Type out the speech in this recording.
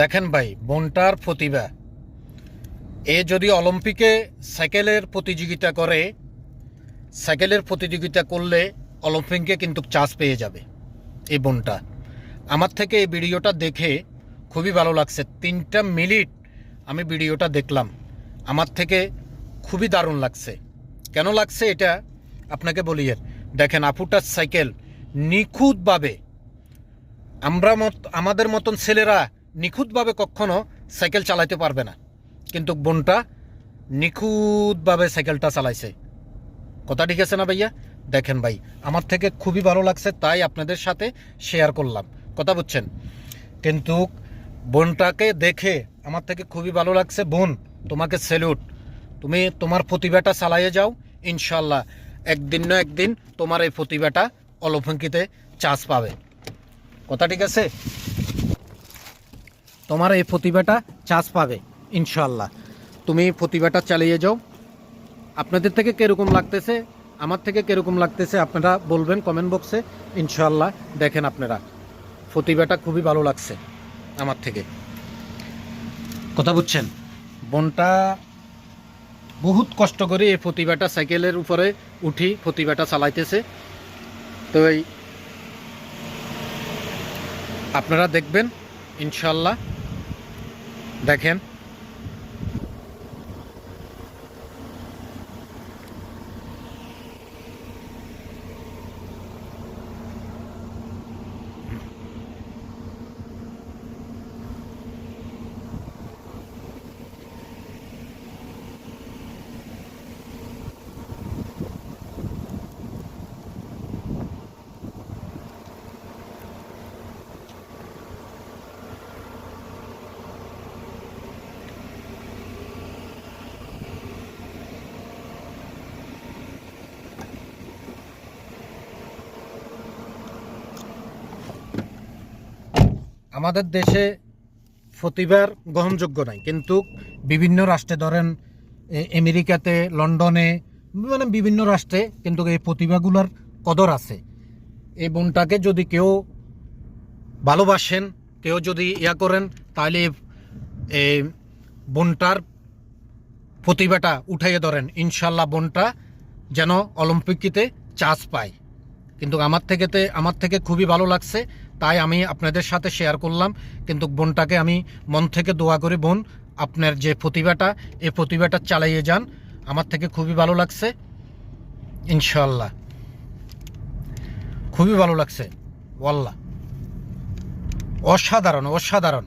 দেখেন ভাই, বোনটার প্রতিভা। এ যদি অলিম্পিকে সাইকেলের প্রতিযোগিতা করে, সাইকেলের প্রতিযোগিতা করলে অলিম্পিকে কিন্তু চান্স পেয়ে যাবে এই বোনটা। আমার থেকে এই ভিডিওটা দেখে খুবই ভালো লাগছে। তিনটা মিনিট আমি ভিডিওটা দেখলাম। আমার থেকে খুবই দারুণ লাগছে। কেন লাগছে এটা? আপনাকে বলি এর। দেখেন, আপুটার সাইকেল নিখুঁতভাবে আমরা মত আমাদের মতন ছেলেরা নিখুঁতভাবে কখনো সাইকেল চালাইতে পারবে না। কিন্তু বোনটা নিখুঁতভাবে সাইকেলটা চালাইছে। কথা ঠিক আছে না ভাইয়া? দেখেন ভাই, আমার থেকে খুবই ভালো লাগছে, তাই আপনাদের সাথে শেয়ার করলাম। কথা বুঝছেন? কিন্তু বোনটাকে দেখে আমার থেকে খুবই ভালো লাগছে, বোন, তোমাকে স্যালুট তুমি তোমার প্রতিভাটা চালাইয়ে যাও ইনশাল্লাহ একদিন না একদিন তোমার এই প্রতিভাটা অলফঙ্কিতে চান্স পাবে। কথা ঠিক আছে? তোমার এই প্রতিভাটা চাষ পাবে ইনশাল্লাহ তুমি প্রতিভাটা চালিয়ে যাও। আপনাদের থেকে কীরকম লাগতেছে? আমার থেকে কীরকম লাগতেছে আপনারা বলবেন কমেন্ট বক্সে ইনশাল্লাহ দেখেন আপনারা। প্রতিভাটা খুবই ভালো লাগছে আমার থেকে। কথা বুঝছেন? বোনটা বহুত কষ্ট করে এই প্রতিভাটা সাইকেলের উপরে উঠি প্রতিভাটা চালাইতেছে। তো এই আপনারা দেখবেন ইনশাল্লাহ দেখেন আমাদের দেশে প্রতিভার গ্রহণযোগ্য নাই। কিন্তু বিভিন্ন রাষ্ট্রে, ধরেন আমেরিকাতে, লন্ডনে মানে বিভিন্ন রাষ্ট্রে কিন্তু এই প্রতিভাগুলোর কদর আছে। এই বোনটাকে যদি কেউ ভালোবাসেন, কেউ যদি ইয়া করেন, তাহলে এই- বোনটার প্রতিভাটা উঠাইয়ে ধরেন। ইনশাল্লাহ বোনটা যেন অলিম্পিকিতে চান্স পায়। কিন্তু আমার থেকে তে আমার থেকে খুবই ভালো লাগছে। তাই আমি আপনাদের সাথে শেয়ার করলাম। কিন্তু বোনটাকে আমি মন থেকে দোয়া করি, বোন, আপনার যে প্রতিভাটা, এই প্রতিভাটা চালাইয়ে যান। আমার থেকে খুবই ভালো লাগছে। ইনশাল্লাহ খুবই ভালো লাগছে। ওয়াল্লা অসাধারণ অসাধারণ।